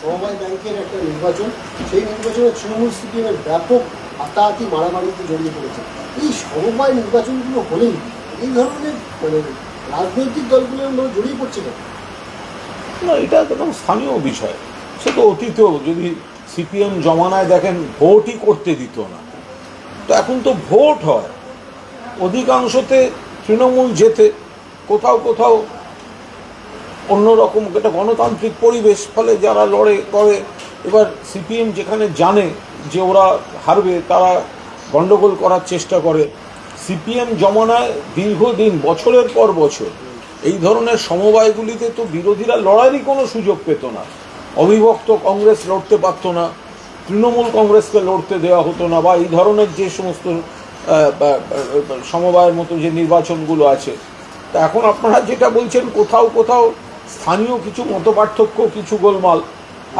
সমবায় ব্যাংকের একটা নির্বাচন, সেই নির্বাচনে তৃণমূল সিপিএমের ব্যাপক হাতাহাতি মারামারিতে জড়িয়ে পড়েছে। এই সমবায় নির্বাচনগুলো হলেই এই ধরনের মানে রাজনৈতিক দলগুলোর জড়িয়ে পড়ছে কেন? না, এটা একদম স্থানীয় বিষয়। সে তো অতীতেও যদি সিপিএম জমানায় দেখেন, ভোটই করতে দিত না। তো এখন তো ভোট হয়। অধিকাংশতে তৃণমূল যেতে কোথাও কোথাও অন্যরকম একটা গণতান্ত্রিক পরিবেশ, ফলে যারা লড়ে, করে, এবার সিপিএম যেখানে জানে যে ওরা হারবে, তারা গণ্ডগোল করার চেষ্টা করে। সিপিএম জমানায় দীর্ঘদিন, বছরের পর বছর, এই ধরনের সমবায়গুলিতে তো বিরোধীরা লড়ারই কোনো সুযোগ পেত না। অবিভক্ত কংগ্রেস লড়তে পারত না, তৃণমূল কংগ্রেসকে লড়তে দেওয়া হতো না, বা এই ধরনের যে সমস্ত সমবায়ের মতো যে নির্বাচনগুলো আছে। তা এখন আপনারা যেটা বলছেন, কোথাও কোথাও স্থানীয় কিছু মতপার্থক্য, কিছু গোলমাল।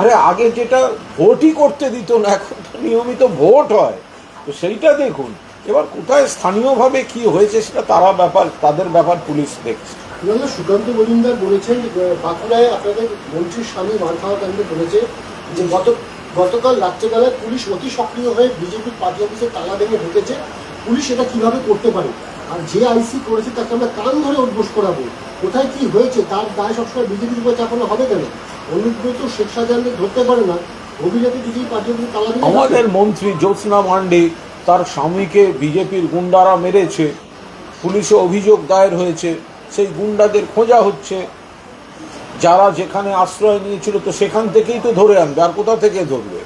আরে, আগে যেটা ভোটই করতে দিত না, এখন তো নিয়মিত ভোট হয়। তো সেইটা দেখুন। এবার কোথায় স্থানীয়ভাবে কি হয়েছে সেটা তারা ব্যাপার, তাদের ব্যাপার পুলিশ দেখছে। সুকান্ত মজুমদার বলেছেন বাঁকুড়ায় আপনাদের মন্ত্রীর স্বামী মার খাওয়া বলেছে যে, গত, গতকাল রাত্রেবেলায় পুলিশ অতি সক্রিয় হয়ে বিজেপির পার্টি অফিসে তালা ভেঙে ঢুকেছে। পুলিশ এটা কীভাবে করতে পারে? আর যে আইসি করেছে তাকে আমরা কান ধরে উদ্বোস করাবো। কোথায় কি হয়েছে, তার দায় সবসময় বিজেপির উপর চাপানো হবে কেন? অনুব্রত শেখ শাহজাহানকে ধরতে পারে না আমাদের মন্ত্রী জ্যোৎস্না মান্ডি তার স্বামীকে বিজেপির গুন্ডারা মেরেছে, পুলিশে অভিযোগ দায়ের হয়েছে, সেই গুন্ডাদের খোঁজা হচ্ছে। যারা যেখানে আশ্রয় নিয়েছিল তো সেখান থেকেই তো ধরে আনবে, আর কোথা থেকে ধরবে?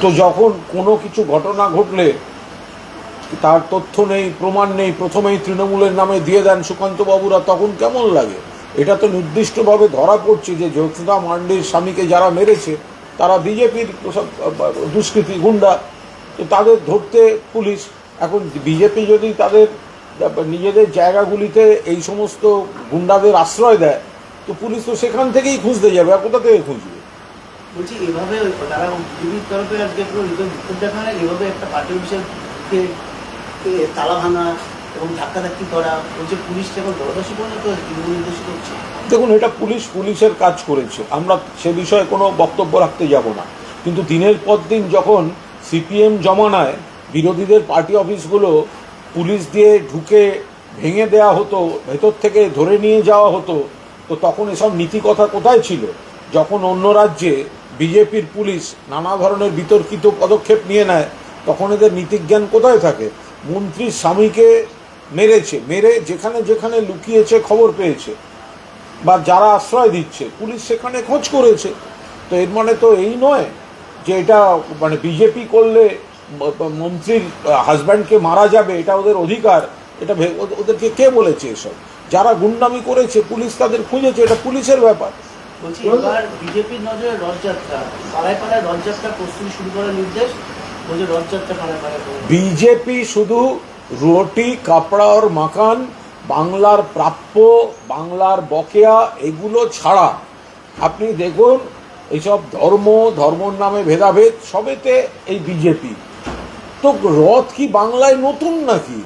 তো যখন কোনো কিছু ঘটনা ঘটলে তার তথ্য নেই, প্রমাণ নেই, প্রথমেই তৃণমূলের নামে দিয়ে দেন সুকান্ত বাবুরা তখন কেমন লাগে? এটা তো নির্দিষ্টভাবে ধরা পড়ছে যে জ্যোৎস্না মান্ডির স্বামীকে যারা মেরেছে, তারা বিজেপির দুষ্কৃতী গুন্ডা। তো তাদের ধরতে পুলিশ, এখন বিজেপি যদি তাদের নিজেদের জায়গাগুলিতে এই সমস্ত গুন্ডাদের আশ্রয় দেয়, তো পুলিশ তো সেখান থেকেই খুঁজতে যাবে, আর কোথা থেকে খুঁজবে? বলছি, এভাবে তারা তরফে আজকে একটা পার্টি অফিসের তালা ভাঙা এবং ধাক্কাধাক্কি করা? বলছে পুলিশ দরদাসী পর্যন্ত দেখুন, এটা পুলিশ পুলিশের কাজ করেছে। আমরা সে বিষয়ে কোনো বক্তব্য রাখতে যাব না। কিন্তু দিনের পর দিন যখন সিপিএম জমানায় বিরোধীদের পার্টি অফিসগুলো পুলিশ দিয়ে ঢুকে ভেঙে দেওয়া হতো, ভেতর থেকে ধরে নিয়ে যাওয়া হতো, তো তখন এসব নীতি কথা কোথায় ছিল? যখন অন্য রাজ্যে বিজেপির পুলিশ নানা ধরনের বিতর্কিত পদক্ষেপ নিয়ে নেয়, তখন এদের নীতিজ্ঞান কোথায় থাকে? মন্ত্রীর স্বামীকে মেরেছে, মেরে যেখানে যেখানে লুকিয়েছে খবর পেয়েছে বা যারা আশ্রয় দিচ্ছে, পুলিশ সেখানে খোঁজ করেছে। তো এর মানে তো এই নয় যে এটা মানে বিজেপি করলে মন্ত্রীর হাজব্যান্ডকে মারা যাবে, এটা ওদের অধিকার, এটা ওদেরকে কে বলেছে এসব? যারা গুন্ডামি করেছে, পুলিশ তাদের খুঁজেছে, এটা পুলিশের ব্যাপার। বিজেপির নজরে রথযাত্রা, পাড়ায় পাড়ায় রথযাত্রা প্রস্তুতি শুরু করার নির্দেশ বিজেপি শুধু রুটি, কাপড়া ওর মাকান বাংলার প্রাপ্য, বাংলার বকেয়া, এগুলো ছাড়া। আপনি দেখুন, এইসব ধর্ম, ধর্মর নামে ভেদাভেদ, সবেতে এই বিজেপি তো রথ কি বাংলায় নতুন নাকি?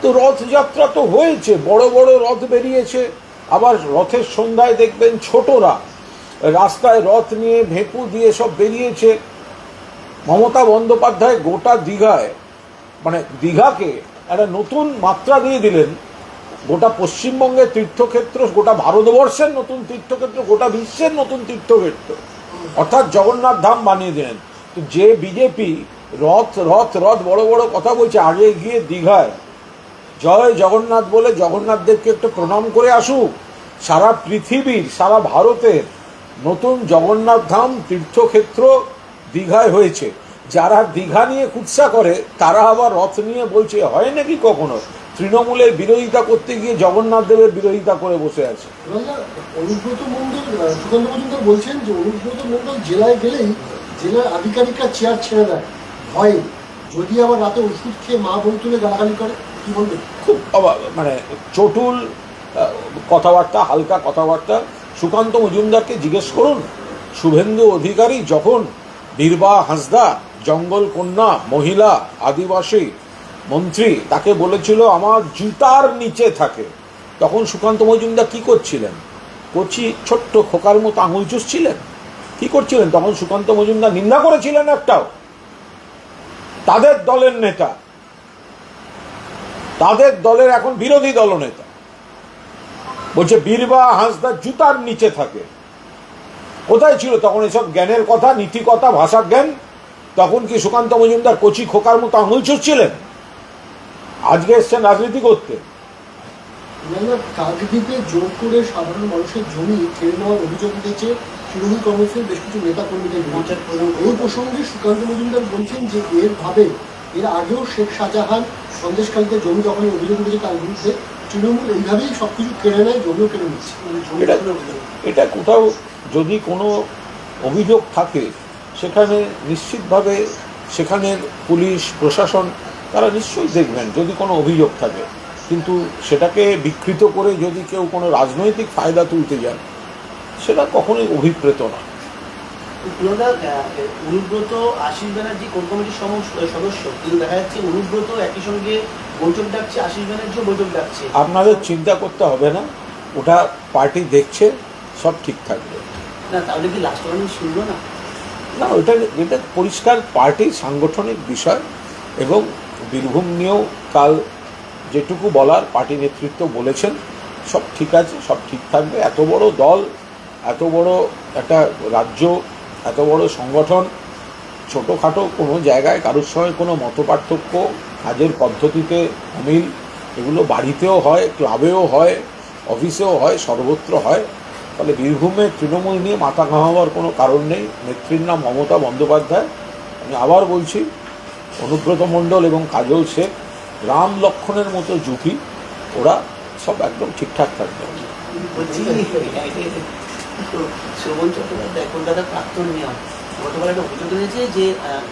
তো রথযাত্রা তো হয়েছে, বড় বড় রথ বেরিয়েছে। আবার রথের সন্ধ্যায় দেখবেন ছোটরা রাস্তায় রথ নিয়ে ভেঁপু দিয়ে সব বেরিয়েছে। মমতা বন্দ্যোপাধ্যায় গোটা দীঘায় মানে দীঘাকে একটা নতুন মাত্রা দিয়ে দিলেন। গোটা পশ্চিমবঙ্গের তীর্থক্ষেত্র, গোটা ভারতবর্ষের নতুন তীর্থক্ষেত্র, গোটা বিশ্বের নতুন তীর্থক্ষেত্র। অর্থাৎ জগন্নাথ ধাম বানিয়ে দিলেন। তো যে বিজেপি রথ রথ রথ বড় বড় কথা বলছে, আগে গিয়ে দীঘায়। জয় জগন্নাথ বলে জগন্নাথ দেবকে একটু প্রণাম করে আসুক। সারা পৃথিবীর, সারা ভারতের নতুন জগন্নাথ ধাম তীর্থক্ষেত্র দীঘায় হয়েছে। যারা দীঘা নিয়ে কুৎসা করে তারা আবার রথ নিয়ে বলছে হয় নাকি কখনো? তৃণমূলের বিরোধিতা করতে গিয়ে জগন্নাথ দেবের বিরোধিতা করে বসে আছে। অনুব্রত মণ্ডল আহ, সুকান্ত মজুমদার বলছেন যে অনুব্রত মণ্ডল জেলায় গেলেই জেলার আধিকারিকরা চেয়ার ছেড়ে দেয়। ভয়ে যদি আবার রাতে ওষুধ খেয়ে মা বই তুলে গালাগালি করে কি বলবেন খুব মানে চটুল কথাবার্তা হালকা কথাবার্তা। সুকান্ত মজুমদারকে জিজ্ঞেস করুন শুভেন্দু অধিকারী যখন বীরবা হাঁসদা, জঙ্গল কন্যা, মহিলা, আদিবাসী, মন্ত্রী, তাকে বলেছিল আমার জুতার নিচে থাকে। তখন সুকান্ত মজুমদার কি করছিলেন? কচি ছোট্ট খোকার মতো আঙুল চুষছিলেন? কি করছিলেন? তখন সুকান্ত মজুমদার নিন্দা করেছিলেন একটাও। তাদের দলের নেতা। তাদের দলের এখন বিরোধী দলনেতা। বলছে বীরবা হাঁসদা জুতার নিচে থাকে। কোথায় ছিল? তখন এসব জ্ঞানের কথা নীতি কথা ভাষা জ্ঞান। তখন কি সুকান্ত মজুমদার কচি খোকার মতো আঙুল চুষছিলেন আজকে এসছেন রাজনীতি করতে। কাকদ্বীপে জোর করে সাধারণ মানুষের জমি কেড়ে নেওয়ার অভিযোগ উঠেছে। তৃণমূল কংগ্রেসের বেশ কিছু নেতা কর্মীদের বিরুদ্ধে এই প্রসঙ্গে সুকান্ত মজুমদার বলছেন যে এর ভাবে এর আগেও শেখ শাহজাহান সন্দেশকালীতে জমি দখলের অভিযোগ উঠেছে তার বিরুদ্ধে। তৃণমূল এইভাবেই সবকিছু কেড়ে নেয় জমিও কেড়ে নিচ্ছে। এটা কোথাও যদি কোনো অভিযোগ থাকে সেখানে নিশ্চিতভাবে সেখানের পুলিশ প্রশাসন তারা নিশ্চয়ই দেখবেন যদি কোনো অভিযোগ থাকে। কিন্তু সেটাকে বিকৃত করে যদি কেউ কোনো রাজনৈতিক ফায়দা তুলতে যান সেটা কখনোই অভিপ্রেত না। অনুব্রত আশিস ব্যানার্জি কোর কমিটির সদস্য? কিন্তু দেখা যাচ্ছে অনুব্রত একই সঙ্গে বৈঠক ডাকছে আশিস ব্যানার্জিও বৈঠক ডাকছে। আপনাদের চিন্তা করতে হবে না ওটা পার্টি দেখছে সব ঠিক থাকবে। না, তাহলে কি লাস্ট ওয়ার্নিং শুনলো না? না ওটা এটা পরিষ্কার পার্টি সাংগঠনিক বিষয় এবং বীরভূম নিয়েও কাল যেটুকু বলার পার্টি নেতৃত্ব বলেছেন, সব ঠিক আছে, সব ঠিক থাকবে। এত বড় দল, এত বড় একটা রাজ্য, এত বড় সংগঠন, ছোটোখাটো কোনো জায়গায় কারোর সঙ্গে কোনো মতপার্থক্য, কাজের পদ্ধতিতে অমিল, এগুলো বাড়িতেও হয়, ক্লাবেও হয়, অফিসেও হয়, সর্বত্র হয়। ফলে বীরভূমে তৃণমূল নিয়ে মাথা ঘামাবার কোনো কারণ নেই। নেত্রীর নাম মমতা বন্দ্যোপাধ্যায়। আমি আবার বলছি, অনুব্রত মণ্ডল এবং কাজল শেখ, রাম লক্ষণের মতো জুটি, ওরা সব একদম ঠিকঠাক থাকবে। শোভন চট্টোপাধ্যায়, কলকাতার প্রাক্তন মেয়র, গতকাল একটা অভিযোগ রয়েছে যে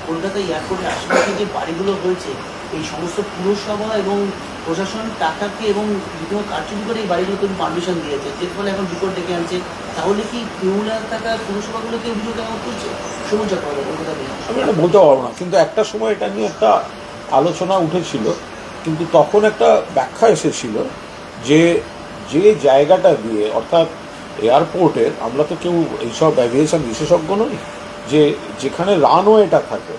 কলকাতা এয়ারপোর্টের আশেপাশে যে বাড়িগুলো হয়েছে এই সমস্ত পুরসভা এবং প্রশাসন টাকাকে এবং বিভিন্ন কারচুপি করে এই বাড়িগুলো তৈরি পারমিশন দিয়েছে। এর ফলে এখন রিপোর্ট ডেকে আনছে। তাহলে কি তৃণমূলের টাকা পুরসভাগুলোকে অভিযোগ কেমন করছে? কলকাতা আমি এটা বলতে পারব না। কিন্তু একটা সময় এটা নিয়ে একটা আলোচনা উঠেছিল। কিন্তু তখন একটা ব্যাখ্যা এসেছিল যে যে জায়গাটা দিয়ে, অর্থাৎ এয়ারপোর্টের, আমরা তো কেউ এইসব অ্যাভিয়েশন বিশেষজ্ঞ নই, যে যেখানে রানওয়েটা থাকে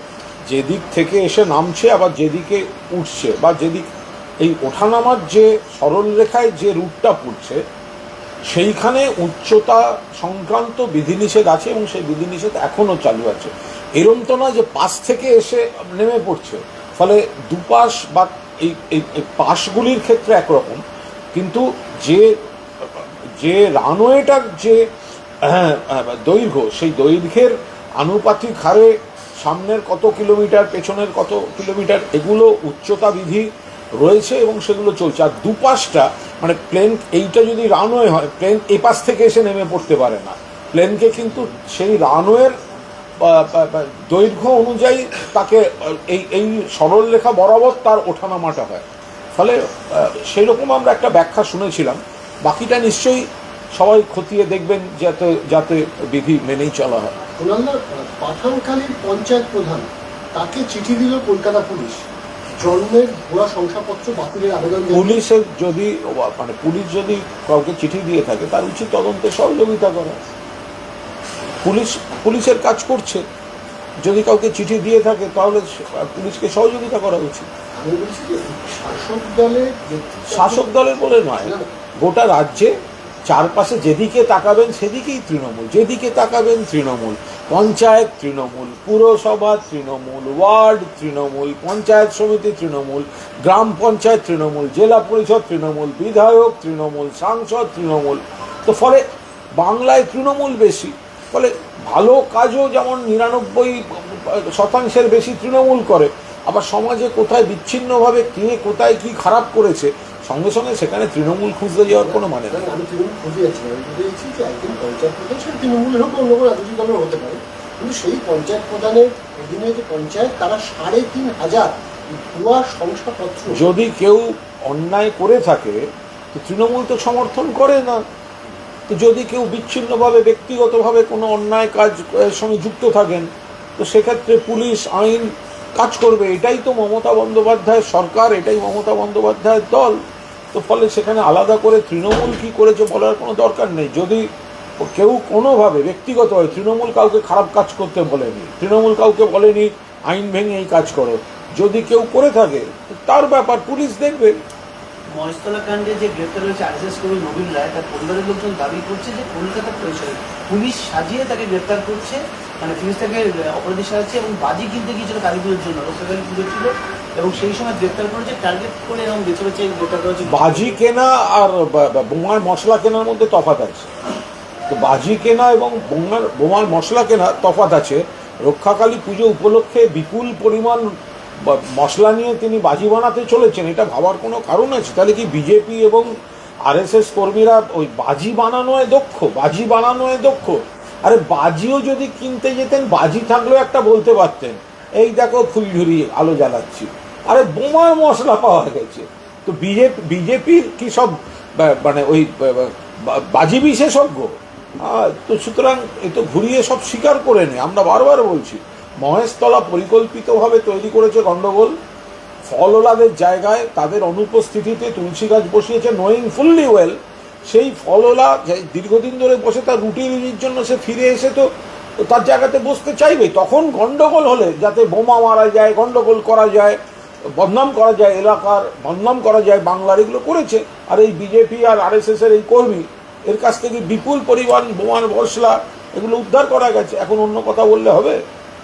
যেদিক থেকে এসে নামছে আবার যেদিকে উঠছে বা যেদিক এই ওঠানামার যে সরল রেখায় যে রুটটা পড়ছে সেইখানে উচ্চতা সংক্রান্ত বিধিনিষেধ আছে এবং সেই বিধিনিষেধ এখনও চালু আছে। এরম তো না যে পাশ থেকে এসে নেমে পড়ছে ফলে দুপাশ বা এই এই পাশগুলির ক্ষেত্রে একরকম কিন্তু যে যে রানওয়েটার যে আহ, দৈর্ঘ্য সেই দৈর্ঘ্যের আনুপাতিক হারে সামনের কত কিলোমিটার, পেছনের কত কিলোমিটার, এগুলো উচ্চতা বিধি রয়েছে এবং সেগুলো চলছে। আর দুপাশটা মানে প্লেন, এইটা যদি রানওয়ে হয়, প্লেন এপাশ থেকে এসে নেমে পড়তে পারে না। প্লেনকে কিন্তু সেই রানওয়ের দৈর্ঘ্য অনুযায়ী তাকে এই এই সরল রেখা বরাবর তার ওঠানামাটা হয়। ফলে সেই রকম আমরা একটা ব্যাখ্যা শুনেছিলাম। বাকিটা নিশ্চয়ই সবাই খতিয়ে দেখবেন যাতে যাতে বিধি মেনেই চলা হয়। ওনার পাঠানকালীর পঞ্চায়েত প্রধান তাকে চিঠি দিল কলকাতা পুলিশ। জন্মের ভুয়া শংসাপত্র বাতিলের আবেদন পুলিশের যদি মানে পুলিশ যদি কাউকে চিঠি দিয়ে থাকে তার উচিত তদন্তে সহযোগিতা করা। পুলিশ পুলিশের কাজ করছে। যদি কাউকে চিঠি দিয়ে থাকে তাহলে পুলিশকে সহযোগিতা করা উচিত। শাসক দলের শাসক দলের বলে নয় গোটা রাজ্যে চারপাশে যেদিকে তাকাবেন সেদিকেই তৃণমূল যেদিকে তাকাবেন তৃণমূল। পঞ্চায়েত তৃণমূল, পুরসভা তৃণমূল, ওয়ার্ড তৃণমূল, পঞ্চায়েত সমিতি তৃণমূল, গ্রাম পঞ্চায়েত তৃণমূল, জেলা পরিষদ তৃণমূল, বিধায়ক তৃণমূল, সাংসদ তৃণমূল। তো ফলে বাংলায় তৃণমূল বেশি, ফলে ভালো কাজও যেমন নিরানব্বই শতাংশের বেশি তৃণমূল করে, আবার সমাজে কোথায় বিচ্ছিন্নভাবে কে কোথায় কি খারাপ করেছে সঙ্গে সঙ্গে সেখানে তৃণমূল খুঁজতে যাওয়ার কোনো মানে নেই। আমি তৃণমূল খুঁজে যাচ্ছি আমি খুঁজে যে একজন পঞ্চায়েত প্রধান তৃণমূলের হোক অন্য কোনো রাজনৈতিক দলের হতে পারে। কিন্তু সেই পঞ্চায়েত প্রধানের অধীনে যে পঞ্চায়েত তারা সাড়ে তিন হাজার ভুয়া শংসাপত্র যদি কেউ অন্যায় করে থাকে তো তৃণমূল তো সমর্থন করে না। তো যদি কেউ বিচ্ছিন্নভাবে ব্যক্তিগতভাবে কোনো অন্যায় কাজ সঙ্গে যুক্ত থাকেন তো সেক্ষেত্রে পুলিশ আইন কাজ করবে। এটাই তো মমতা বন্দ্যোপাধ্যায়ের সরকার এটাই মমতা বন্দ্যোপাধ্যায়ের দল। তো ফলে সেখানে আলাদা করে তৃণমূল কি করেছে বলার কোনো দরকার নেই। যদি কেউ কোনোভাবে ব্যক্তিগতভাবে তৃণমূল কাউকে খারাপ কাজ করতে বলেনি, তৃণমূল কাউকে বলেনি, আইন ভেঙে এই কাজ করো, যদি কেউ করে থাকে, তার ব্যাপার পুলিশ দেখবে। মহেশতলা কাণ্ডে যে গ্রেপ্তার হয়েছে আরএসএস কবি নবীন রায়, তার পরিবারের লোকজন দাবি করছে যে কলকাতা পুলিশ- পুলিশ সাজিয়ে তাকে গ্রেপ্তার করছে। মানে পুলিশ তাকে অপরাধী সাজাচ্ছে এবং বাজি কিনতে গিয়েছিল কালী পুজোর জন্য। রক্ষাকালী পুজো ছিল। এবং সেই সময় গ্রেপ্তার করেছে টার্গেট করে এবং বেছে বেছে গ্রেপ্তার করেছে বাজি কেনা আর বোমার মশলা কেনার মধ্যে তফাৎ আছে। তো বাজি কেনা এবং বোমার বোমার মশলা কেনা তফাৎ আছে। রক্ষাকালী পুজো উপলক্ষে বিপুল পরিমাণ মশলা নিয়ে তিনি বাজি বানাতে চলেছেন, এটা ভাবার কোনো কারণ আছে? তাহলে কি বিজেপি এবং আরএসএস কর্মীরা ওই বাজি বানানোয় দক্ষ? বাজি বানানোয় দক্ষ? আরে বাজিও যদি কিনতে যেতেন, বাজি থাকলেও একটা বলতে পারতেন। এই দেখো ফুলঝুরি আলো জ্বালাচ্ছি। আরে বোমার মশলা পাওয়া গেছে। তো বিজেপি, বিজেপির কি সব মানে ওই বাজি বিশেষজ্ঞ? তো সুতরাং এ তো ঘুরিয়ে সব স্বীকার করে নে। আমরা বারবার বলছি, মহেশতলা পরিকল্পিতভাবে তৈরি করেছে গণ্ডগোল ফলওলাদের জায়গায় তাদের অনুপস্থিতিতে তুলসী গাছ বসিয়েছে নোয়িং ফুললি ওয়েল সেই ফলওলা যে দীর্ঘদিন ধরে বসে তার রুটি রুজির জন্য সে ফিরে এসে তো তার জায়গাতে বসতে চাইবে। তখন গণ্ডগোল হলে যাতে বোমা মারা যায় গণ্ডগোল করা যায় বদনাম করা যায় এলাকার বদনাম করা যায় বাংলার এগুলো করেছে। আর এই বিজেপি আর আরএসএস এর এই কর্মী এর কাছ থেকে বিপুল পরিমাণ বোমার মশলা এগুলো উদ্ধার করা গেছে। এখন অন্য কথা বললে হবে?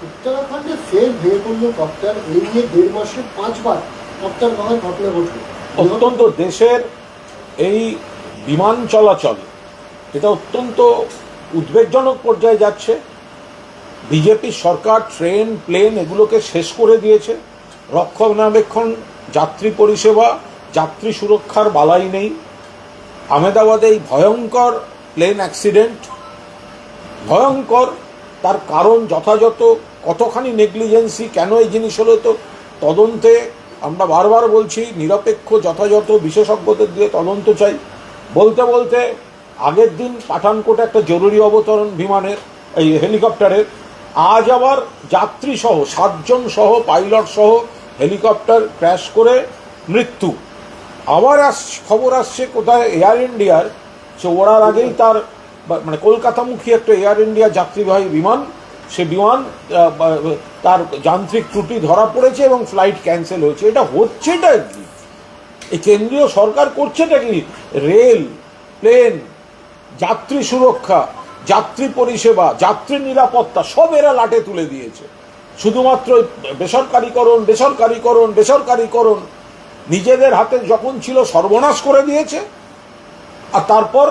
উত্তরাখণ্ডে ফের ভেঙে পড়ল কপ্টার। এই নিয়ে দেড় মাসে পাঁচবার কপ্টার ভাঙার ঘটনা ঘটলো। অত্যন্ত দেশের এই বিমান চলাচল এটা অত্যন্ত উদ্বেগজনক পর্যায়ে যাচ্ছে। বিজেপি সরকার ট্রেন প্লেন এগুলোকে শেষ করে দিয়েছে। রক্ষণাবেক্ষণ, যাত্রী পরিষেবা, যাত্রী সুরক্ষার বালাই নেই। আহমেদাবাদে এই ভয়ঙ্কর প্লেন অ্যাক্সিডেন্ট ভয়ঙ্কর, তার কারণ যথাযথ, কতখানি নেগলিজেন্সি কেন এই জিনিস হলো তো তদন্তে আমরা বারবার বলছি, নিরপেক্ষ, যথাযথ বিশেষজ্ঞদের দিয়ে তদন্ত চাই। বলতে বলতে আগের দিন পাঠানকোটে একটা জরুরি অবতরণ বিমানের, এই হেলিকপ্টারের, আজ আবার যাত্রী সহ সাতজন সহ পাইলট সহ হেলিকপ্টার ক্র্যাশ করে মৃত্যু। আবার আস, খবর আসছে কোথায়? এয়ার ইন্ডিয়ার সে ওড়ার আগেই তার মানে কলকাতামুখী একটা এয়ার ইন্ডিয়া যাত্রীবাহী বিমান, সে বিমান তার যান্ত্রিক ত্রুটি ধরা পড়েছে এবং ফ্লাইট ক্যান্সেল হয়েছে। এটা হচ্ছেটা কি এই কেন্দ্রীয় সরকার করছেটা কি? রেল, প্লেন, যাত্রী সুরক্ষা, যাত্রী পরিষেবা, যাত্রী নিরাপত্তা, সব এরা লাটে তুলে দিয়েছে। শুধুমাত্র বেসরকারীকরণ বেসরকারীকরণ বেসরকারীকরণ নিজেদের হাতে যখন ছিল সর্বনাশ করে দিয়েছে আর তারপর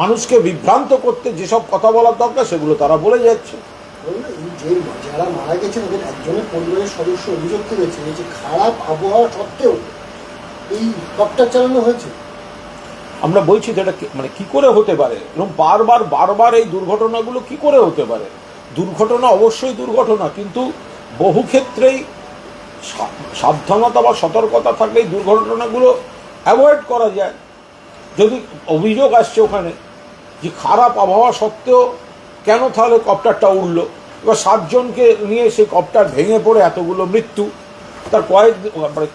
মানুষকে বিভ্রান্ত করতে যেসব কথা বলার দরকার সেগুলো তারা বলে যাচ্ছে। যারা মারা গেছে তাদের একজনের পরিবারের সদস্য অভিযোগ করেছে যে খারাপ আবহাওয়া সত্ত্বেও এই কপ্টার চালানো হয়েছে। আমরা বলছি যে এটা মানে কি করে হতে পারে? এবং বারবার বারবার এই দুর্ঘটনাগুলো কি করে হতে পারে? দুর্ঘটনা অবশ্যই দুর্ঘটনা, কিন্তু বহু ক্ষেত্রেই সাবধানতা বা সতর্কতা থাকলে এই দুর্ঘটনাগুলো অ্যাভয়েড করা যায়। যদি অভিযোগ আসছে ওখানে যে খারাপ আবহাওয়া সত্ত্বেও কেন তাহলে কপ্টারটা উঠল এবার সাতজনকে নিয়ে সেই কপ্টার ভেঙে পড়ে এতগুলো মৃত্যু। তার কয়েক মানে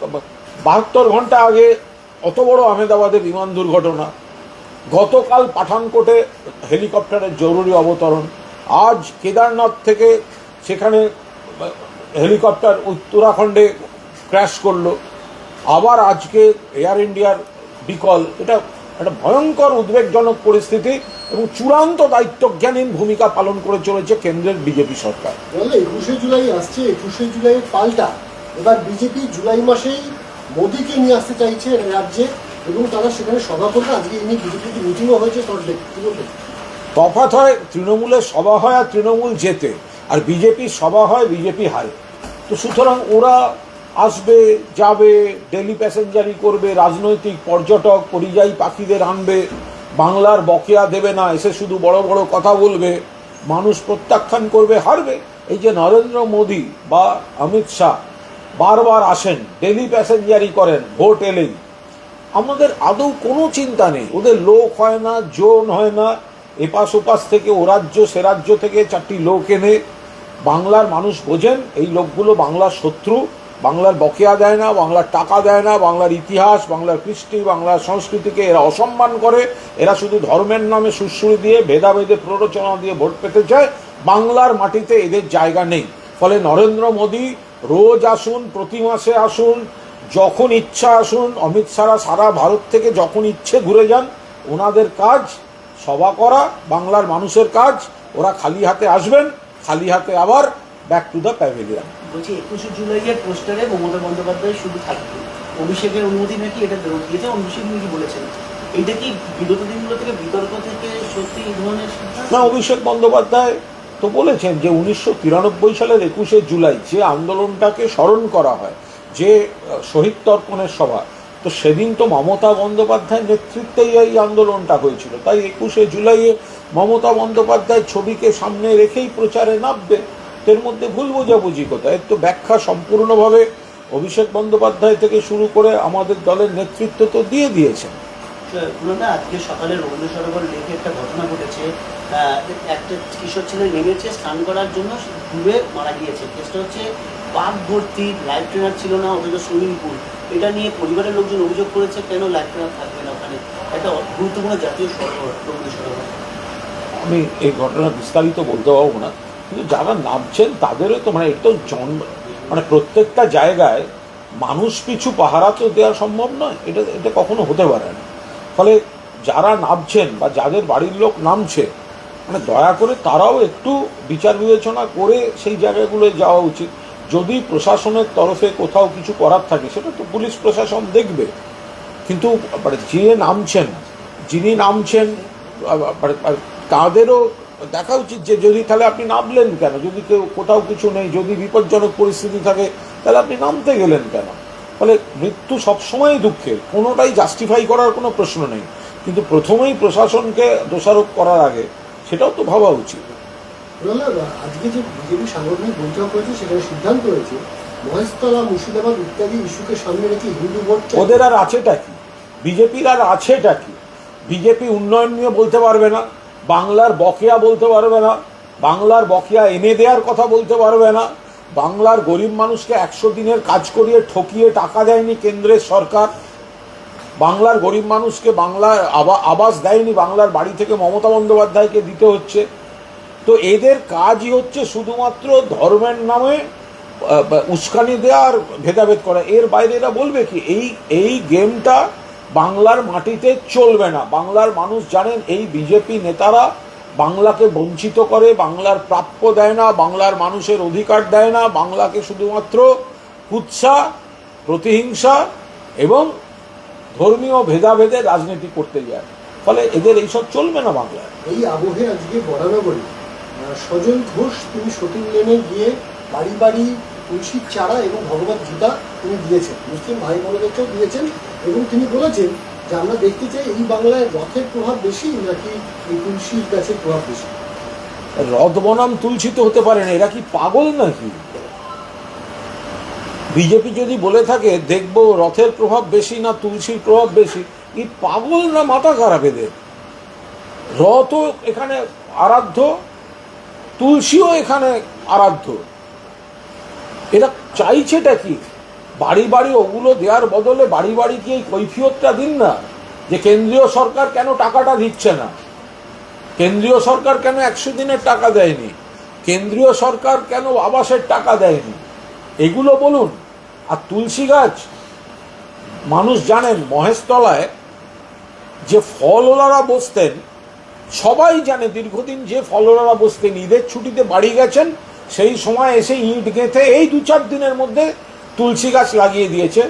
বাহাত্তর ঘণ্টা আগে অত বড় আহমেদাবাদে বিমান দুর্ঘটনা। গতকাল পাঠানকোটে হেলিকপ্টারের জরুরি অবতরণ। আজ কেদারনাথ থেকে সেখানে হেলিকপ্টার উত্তরাখণ্ডে ক্র্যাশ করল। আবার আজকে এয়ার ইন্ডিয়ার বিকল। এটা একটা ভয়ঙ্কর উদ্বেগজনক পরিস্থিতি এবং চূড়ান্ত দায়িত্বজ্ঞানহীন ভূমিকা পালন করে চলেছে কেন্দ্রের বিজেপি সরকার। একুশে জুলাই আসছে, একুশে জুলাই পাল্টা। এবার বিজেপি জুলাই মাসেই মোদীকে নিয়ে আসতে চাইছে রাজ্যে এবং তারা সেখানে সভা করবে। আজকে এই নিয়ে বিজেপিতে মিটিংও হয়েছে সল্টলেক তফাৎ হয় তৃণমূলের সভা হয় আর তৃণমূল জেতে, আর বিজেপির সভা হয়, বিজেপি হারে। তো সুতরাং ওরা আসবে, যাবে ডেলি প্যাসেঞ্জারি করবে, রাজনৈতিক পর্যটক, পরিযায়ী পাখিদের আনবে, বাংলার বকেয়া দেবে না, এসে শুধু বড় বড় কথা বলবে, মানুষ প্রত্যাখ্যান করবে, হারবে। এই যে নরেন্দ্র মোদী বা অমিত শাহ বারবার আসেন ডেলি প্যাসেঞ্জারি করেন, ভোট এলেই, আমাদের আদৌ কোনো চিন্তা নেই। ওদের লোক হয় না, জোন হয় না এপাশ ওপাশ থেকে ও রাজ্য, সে রাজ্য থেকে চারটি লোক এনে বাংলার মানুষ বোঝেন, এই লোকগুলো বাংলার শত্রু, বাংলার বকেয়া দেয় না, বাংলার টাকা দেয় না, বাংলার ইতিহাস, বাংলার কৃষ্টি, বাংলার সংস্কৃতিকে এরা অসম্মান করে, এরা শুধু ধর্মের নামে সুশ্রুতি দিয়ে, ভেদাভেদে প্ররোচনা দিয়ে ভোট পেতে চায়, বাংলার মাটিতে এদের জায়গা নেই। ফলে নরেন্দ্র মোদী রোজ আসুন, প্রতি মাসে আসুন, যখন ইচ্ছা আসুন, অমিত শাহরা সারা ভারত থেকে যখন ইচ্ছে ঘুরে যান, ওনাদের কাজ সভা করা বাংলার মানুষের কাজ ওরা খালি হাতে আসবেন খালি হাতে আবার ব্যাক টু দ্য প্যাভিলিয়ন বলছি একুশে জুলাইয়ের পোস্টারে মমতা বন্দ্যোপাধ্যায় শুধু থাকবে অভিষেকের অনুমতি নাকি এটা দিয়েছে অভিষেক নাকি বলেছেন। এটা কি বিগত দিনগুলো থেকে বিতর্ক থেকে সত্যি এই ধরনের না অভিষেক বন্দ্যোপাধ্যায় তো বলেছেন যে উনিশশো তিরানব্বই সালের একুশে জুলাই যে আন্দোলনটাকে স্মরণ করা হয় যে শহীদ তর্পণের সভা তো সেদিন তো মমতা বন্দ্যোপাধ্যায়ের নেতৃত্বেই এই আন্দোলনটা হয়েছিল। তাই একুশে জুলাইয়ে মমতা বন্দ্যোপাধ্যায় ছবিকে সামনে রেখেই প্রচারে নামবে, এর মধ্যে ভুল বোঝাবুঝি কোথায়? এর তো ব্যাখ্যা সম্পূর্ণভাবে অভিষেক বন্দ্যোপাধ্যায় থেকে শুরু করে আমাদের দলের নেতৃত্ব তো দিয়ে দিয়েছেন। আজকে সকালে রবীন্দ্র সরোবর লেকে একটা ঘটনা ঘটেছে। একটা কিশোর ছেলে নেমেছে স্নান করার জন্য ডুবে মারা গিয়েছে। কেসটা হচ্ছে পাক ভর্তি লাইফ ট্রেনার ছিল না অথচ সুইমিং পুল এটা নিয়ে পরিবারের লোকজন অভিযোগ করেছে, কেন লাইফ ট্রেনার থাকবে না ওখানে? একটা গুরুত্বপূর্ণ জাতীয় সরোবর আমি এই ঘটনা বিস্তারিত বলতে পারব না। কিন্তু যারা নামছেন, তাদেরও তো মানে তো জন্ম মানে প্রত্যেকটা জায়গায় মানুষ পিছু পাহারা তো দেওয়া সম্ভব নয়। এটা এটা কখনো হতে পারে না। ফলে যারা নামছেন বা যাদের বাড়ির লোক নামছে মানে দয়া করে তারাও একটু বিচার বিবেচনা করে সেই জায়গাগুলোয় যাওয়া উচিত। যদি প্রশাসনের তরফে কোথাও কিছু করার থাকে, সেটা তো পুলিশ প্রশাসন দেখবে। কিন্তু মানে যে নামছেন, যিনি নামছেন মানে তাদেরও দেখা উচিত যে যদি তাহলে আপনি নামলেন কেন? যদি কেউ, কোথাও কিছু নেই, যদি বিপজ্জনক পরিস্থিতি থাকে, তাহলে আপনি নামতে গেলেন কেন? ফলে মৃত্যু সবসময়ই দুঃখের, কোনোটাই জাস্টিফাই করার কোনো প্রশ্ন নেই। কিন্তু প্রথমেই প্রশাসনকে দোষারোপ করার আগে, সেটাও তো ভাবা উচিত। আজকে যে বিজেপি সাংগঠনিক বৈঠক হয়েছে, সেখানে সিদ্ধান্ত হয়েছে, মহেশতলা, মুর্শিদাবাদ ইত্যাদি ইস্যুকে সামনে রেখে হিন্দু ভোট ওদের আর আছেটা কি? বিজেপির আর আছেটা কি? বিজেপি উন্নয়ন নিয়ে বলতে পারবে না, বাংলার বকেয়া বলতে পারবে না, বাংলার বকেয়া এনে দেওয়ার কথা বলতে পারবে না, বাংলার গরিব মানুষকে একশো দিনের কাজ করিয়ে ঠকিয়ে টাকা দেয়নি কেন্দ্রের সরকার, বাংলার গরিব মানুষকে বাংলার আবা- আবাস দেয়নি, বাংলার বাড়ি থেকে মমতা বন্দ্যোপাধ্যায়কে দিতে হচ্ছে তো এদের কাজই হচ্ছে শুধুমাত্র ধর্মের নামে উস্কানি দেওয়া আর ভেদাভেদ করা। এর বাইরে এরা বলবে কি এই এই গেমটা বাংলার মাটিতে চলবে না। বাংলার মানুষ জানেন এই বিজেপি নেতারা বাংলাকে বঞ্চিত করে বাংলার প্রাপ্য দেয় না বাংলার মানুষের অধিকার দেয় না বাংলাকে শুধুমাত্র কুৎসা প্রতিহিংসা এবং ধর্মীয় ভেদাভেদে রাজনীতি করতে যায়। ফলে এদের এইসব চলবে না বাংলায়। এই আবহে আজকে আহ, সজল ঘোষ, তিনি সতীন লেনে গিয়ে বাড়ি বাড়ি তুলসীর চারা এবং ভগবত গীতা তিনি দিয়েছেন। মুসলিম ভাই বোনদেরকেও দিয়েছেন এবং তিনি বলেছেন যে, আমরা দেখতে চাই এই বাংলায় রথের প্রভাব বেশি নাকি এই তুলসীর গাছের প্রভাব বেশি? রথ বনাম তুলসী তো হতে পারে না, এরা কি পাগল নাকি? বিজেপি যদি বলে থাকে, দেখব রথের প্রভাব বেশি না তুলসীর প্রভাব বেশি এই পাগল না মাথা খারাপ এদের। রথও এখানে আরাধ্য তুলসীও এখানে আরাধ্য। এরা চাইছেটা কি? বাড়ি বাড়ি ওগুলো দেওয়ার বদলে বাড়ি বাড়ি কি এই কৈফিয়তটা দিন না? যে কেন্দ্রীয় সরকার কেন টাকাটা দিচ্ছে না? কেন্দ্রীয় সরকার কেন একশো দিনের টাকা দেয়নি? কেন্দ্রীয় সরকার কেন আবাসের টাকা দেয়নি? এগুলো বলুন। আর তুলসী গাছ, মানুষ জানেন মহেশতলায় যে ফলওয়ালারা বসতেন সবাই জানে দীর্ঘদিন যে ফলওয়ালারা বসতেন ঈদের ছুটিতে বাড়ি গেছেন, সেই সময় এসে ইট গেঁথে এই দু চার দিনের মধ্যে তুলসী গাছ লাগিয়ে দিয়েছে।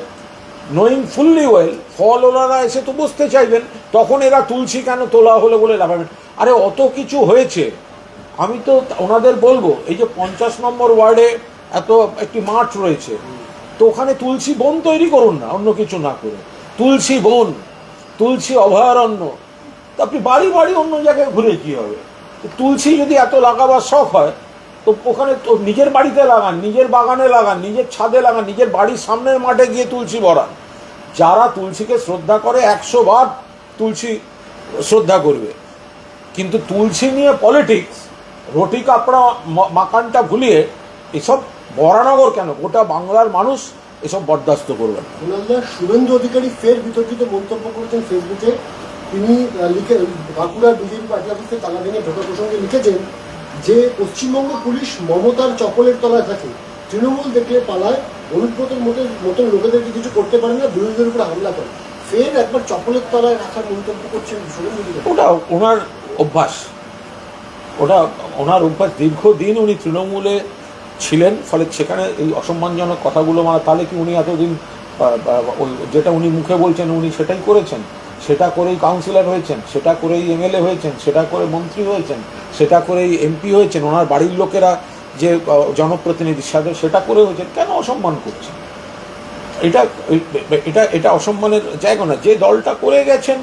নোয়িং ফুললি ওয়েল ফলওয়ালারা এসে তো বসতে চাইবেন, তখন এরা তুলসী কেন তোলা হলো বলে লাগাবেন আরে অত কিছু হয়েছে। আমি তো ওনাদের বলব, এই যে পঞ্চাশ নম্বর ওয়ার্ডে এত একটি মাঠ রয়েছে, তো ওখানে তুলসী বন তৈরি করুন না, অন্য কিছু না করে। তুলসী বন, তুলসী অভয়ারণ্য তো আপনি বাড়ি বাড়ি অন্য জায়গায় ঘুরে কি হবে? তুলসী যদি এত লাগাবার শখ হয়, তো ওখানে তো নিজের বাড়িতে লাগান, নিজের বাগানে লাগান, নিজের ছাদে লাগান, নিজের বাড়ির সামনের মাঠে গিয়ে তুলসী বড়ান যারা তুলসীকে শ্রদ্ধা করে একশো বার তুলসী শ্রদ্ধা করবে। কিন্তু তুলসী নিয়ে পলিটিক্স রুটি কাপড়া মাকানটা ভুলিয়ে এসব বরানগর কেন? গোটা বাংলার মানুষ এসব বরদাস্ত করবেন শুভেন্দু অধিকারী ফের বিতর্কিত মন্তব্য করেছেন ফেসবুকে তিনি লিখে, বাঁকুড়া বিজেপি পার্টি অফিসে তালা ভেঙে ঢোকা প্রসঙ্গে লিখেছেন যে, পশ্চিমবঙ্গ পুলিশ মমতার চপলের তলায় থাকে। তৃণমূল দেখলে পালায়, অনুব্রতের মতো মতন লোকেদেরকে কিছু করতে পারে না, বিরোধীদের উপর হামলা করে। ফের একবার চপলের তলায় রাখার মন্তব্য করছেন ওটা ওনার অভ্যাস। ওটা ওনার অভ্যাস। দীর্ঘদিন উনি তৃণমূলে ছিলেন, ফলে সেখানে এই অসম্মানজনক কথাগুলো মানে তাহলে কি উনি এতদিন যেটা উনি মুখে বলছেন, উনি সেটাই করেছেন? সেটা করেই কাউন্সিলর হয়েছেন, সেটা করেই এমএলএ হয়েছেন, সেটা করে মন্ত্রী হয়েছেন, সেটা করেই এমপি হয়েছেন, ওনার বাড়ির লোকেরা যে জনপ্রতিনিধির সাথে সেটা করে হয়েছেন, কেন অসম্মান করছেন? এটা এটা এটা অসম্মানের জায়গা না যে দলটা করে গেছেন,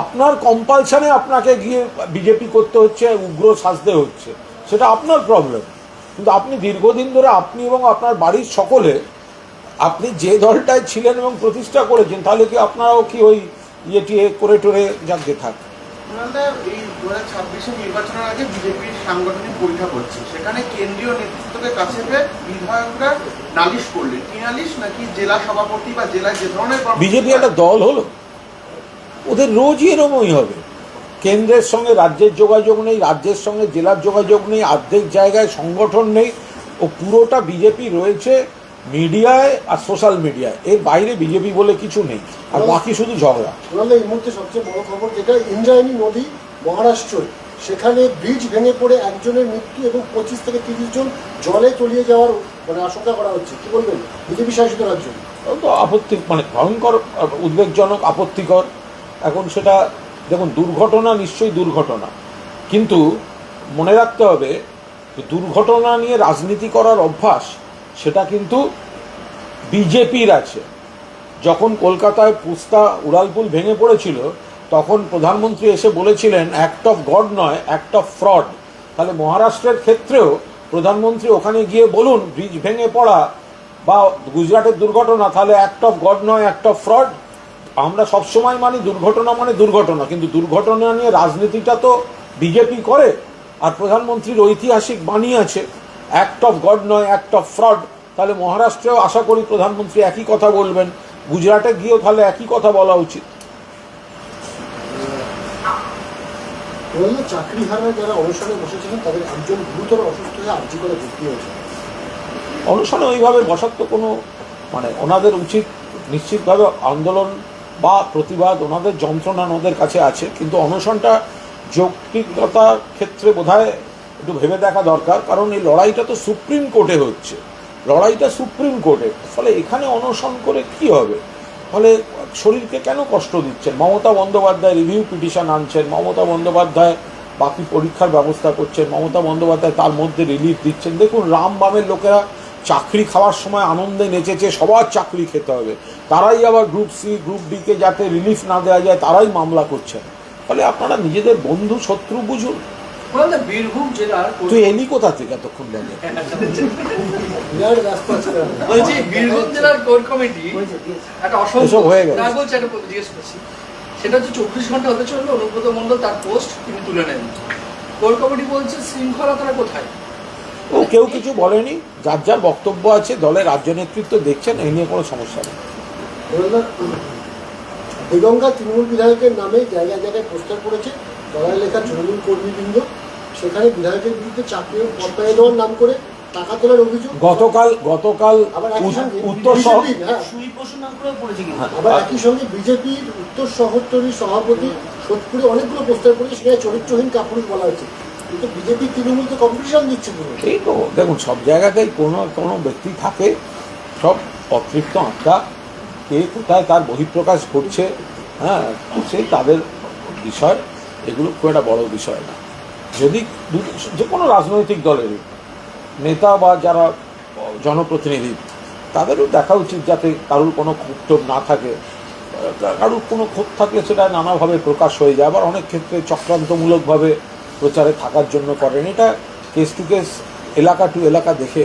আপনার কম্পালশনে আপনাকে গিয়ে বিজেপি করতে হচ্ছে, উগ্র সাজতে হচ্ছে, সেটা আপনার প্রবলেম কিন্তু আপনি দীর্ঘদিন ধরে আপনি এবং আপনার বাড়ির সকলে, আপনি যে দলটায় ছিলেন এবং প্রতিষ্ঠা করেছেন, তাহলে কি আপনারাও কি ওই ইয়ে টিয়ে করে টোরে যাকে থাক। ওনারা এই দু হাজার ছাব্বিশে নির্বাচনের আগে বিজেপির সাংগঠনিক বৈঠক হচ্ছে সেখানে কেন্দ্রীয় নেতৃত্বকে কাছে পেয়ে বিধায়করা নালিশ করলেন কি নালিশ? নাকি জেলা সভাপতি বা জেলায় যে ধরনের বিজেপি একটা দল হলো। ওদের রোজই এরমই হবে। কেন্দ্রের সঙ্গে রাজ্যের যোগাযোগ নেই রাজ্যের সঙ্গে জেলার যোগাযোগ নেই অর্ধেক জায়গায় সংগঠন নেই। ও পুরোটা বিজেপি রয়েছে। মিডিয়ায় আর সোশ্যাল মিডিয়ায়। এর বাইরে বিজেপি বলে কিছু নেই। আর বাকি শুধু ঝগড়া। এই মুহূর্তে সবচেয়ে বড় খবর যেটা ইন্দ্রায়ণী নদী মহারাষ্ট্র সেখানে ব্রিজ ভেঙে পড়ে একজনের মৃত্যু এবং পঁচিশ থেকে তিরিশ জন জলে তলিয়ে যাওয়ার মানে আশঙ্কা করা হচ্ছে। কি বলবেন? বিজেপি শাসিত রাজ্য। তো আপত্তি মানে ভয়ঙ্কর উদ্বেগজনক আপত্তিকর। এখন সেটা দেখুন দুর্ঘটনা নিশ্চয়ই দুর্ঘটনা। কিন্তু মনে রাখতে হবে যে দুর্ঘটনা নিয়ে রাজনীতি করার অভ্যাস সেটা কিন্তু বিজেপির আছে। যখন কলকাতায় পুস্তা উড়ালপুল ভেঙে পড়েছিল, তখন প্রধানমন্ত্রী এসে বলেছিলেন অ্যাক্ট অফ গড নয় অ্যাক্ট অফ ফ্রড তাহলে মহারাষ্ট্রের ক্ষেত্রেও প্রধানমন্ত্রী ওখানে গিয়ে বলুন ব্রিজ ভেঙে পড়া বা গুজরাটের দুর্ঘটনা, তাহলে অ্যাক্ট অফ গড নয় অ্যাক্ট অফ ফ্রড আমরা সবসময় মানি দুর্ঘটনা মানে দুর্ঘটনা, কিন্তু দুর্ঘটনা নিয়ে রাজনীতিটা তো বিজেপি করে, আর প্রধানমন্ত্রীর ঐতিহাসিক বাণী আছে। অ্যাক্ট অফ গড নয় অ্যাক্ট অফ ফ্রড তাহলে মহারাষ্ট্রেও আশা করি প্রধানমন্ত্রী একই কথা বলবেন। গুজরাটে গিয়েও তাহলে একই কথা বলা উচিত। চাকরি হারায় যারা অনশনে বসেছিলেন তাদের একজন গুরুতর অসুস্থ হয়ে আর্জি করে ভর্তি হয়েছে অনশনে ওইভাবে বসার তো কোনো মানে ওনাদের উচিত নিশ্চিতভাবে আন্দোলন বা প্রতিবাদ ওনাদের যন্ত্রণা ওনাদের কাছে আছে। কিন্তু অনশনটা যৌক্তিকতার ক্ষেত্রে বোধহয় একটু ভেবে দেখা দরকার, কারণ এই লড়াইটা তো সুপ্রিম কোর্টে হচ্ছে। লড়াইটা সুপ্রিম কোর্টে, ফলে এখানে অনশন করে কি হবে? ফলে শরীরকে কেন কষ্ট দিচ্ছেন? মমতা বন্দ্যোপাধ্যায় রিভিউ পিটিশন আনছেন, মমতা বন্দ্যোপাধ্যায় বাকি পরীক্ষার ব্যবস্থা করছেন, মমতা বন্দ্যোপাধ্যায় তার মধ্যে রিলিফ দিচ্ছেন। দেখুন, রাম বামের লোকেরা চাকরি খাওয়ার সময় আনন্দে নেচেছে, সবার চাকরি খেতে হবে। তারাই আবার গ্রুপ সি গ্রুপ ডিকে যাতে রিলিফ না দেওয়া যায়, তারাই মামলা করছেন। ফলে আপনারা নিজেদের বন্ধু, শত্রু বুঝুন। বীরভূম জেলার তুই এলি কোথা থেকে এতক্ষণ ধরে বিরাট ব্যস্ত আছে তারা। বলছি বীরভূম জেলার কোর কমিটি? একটা অসম্ভব হয়ে গেছে। না বলছে একটা জিজ্ঞেস করছি। সেটা হচ্ছে চব্বিশ ঘণ্টা হতে চলল অনুব্রত মণ্ডল তার পোস্ট তিনি তুলে নেন। কোর কমিটি বলছে কোথায়? ও কেউ কিছু বলেনি। যার যার বক্তব্য আছে দলের রাজ্য নেতৃত্ব দেখছেন এই নিয়ে কোনো সমস্যা নেই। দেগঙ্গা তৃণমূল বিধায়কের নামে জায়গায় জায়গায় পোস্টার পড়েছে। তলায় লেখা তৃণমূল কর্মীবৃন্দ সেখানে বিধায়কের বিরুদ্ধে চাকরি পদ পাইয়ে দেওয়ার নাম করে টাকা তোলার অভিযোগ। গতকাল গতকাল আবার একই উত্তর শহর হ্যাঁ। আবার একই সঙ্গে বিজেপির উত্তর শহরতলির সভাপতি সোদপুরে অনেকগুলো পোস্টার পড়ে সেখানে চরিত্রহীন কাপুরুষ বলা হচ্ছে কিন্তু বিজেপি তৃণমূল তো কম্পিটিশন দিচ্ছে পুরো। এই তো দেখুন সব জায়গাতেই কোনো কোনো ব্যক্তি থাকে সব অতৃপ্ত আত্মা কে কোথায় তার বহিঃপ্রকাশ ঘটছে হ্যাঁ সেই তাদের বিষয়। এগুলো খুব একটা বড় বিষয় না। যদি যে কোনো রাজনৈতিক দলের নেতা বা যারা জনপ্রতিনিধি, তাদেরও দেখা উচিত যাতে কারুর কোনো ক্ষোভ না থাকে। কারুর কোনো ক্ষোভ থাকলে সেটা নানাভাবে প্রকাশ হয়ে যায়। আবার অনেক ক্ষেত্রে চক্রান্তমূলকভাবে প্রচারে থাকার জন্য করেন। এটা কেস টু কেস এলাকা টু এলাকা দেখে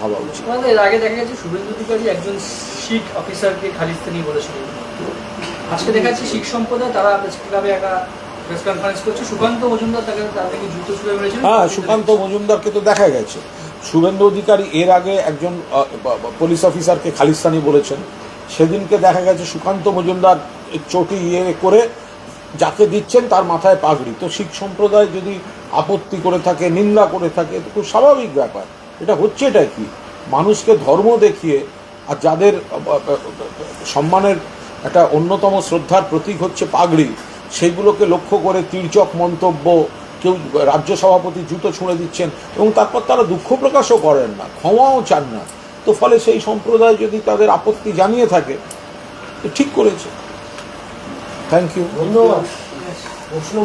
ভাবা উচিত। আগে দেখা গেছে শুভেন্দু অধিকারী একজন শিখ অফিসারকে খালিস্তানি বলেছিলেন। আজকে দেখা যাচ্ছে শিখ সম্প্রদায়, তারা একটা হ্যাঁ সুকান্ত মজুমদারকে তো দেখা গেছে। শুভেন্দু অধিকারী এর আগে একজন পুলিশ অফিসারকে খালিস্তানি বলেছেন। সেদিনকে দেখা গেছে সুকান্ত মজুমদার চটি ইয়ে করে যাকে দিচ্ছেন তার মাথায় পাগড়ি। তো শিখ সম্প্রদায় যদি আপত্তি করে থাকে, নিন্দা করে থাকে খুব স্বাভাবিক ব্যাপার। এটা হচ্ছে এটা কি? মানুষকে ধর্ম দেখিয়ে আর যাদের সম্মানের একটা অন্যতম শ্রদ্ধার প্রতীক হচ্ছে পাগড়ি। সেইগুলোকে লক্ষ্য করে তির্যক মন্তব্য কেউ রাজ্য সভাপতি জুতো ছুঁড়ে দিচ্ছেন এবং তারপর তারা দুঃখ প্রকাশও করেন না ক্ষমাও চান না। তো ফলে সেই সম্প্রদায় যদি তাদের আপত্তি জানিয়ে থাকে তো ঠিক করেছে। থ্যাংক ইউ ধন্যবাদ। প্রশ্ন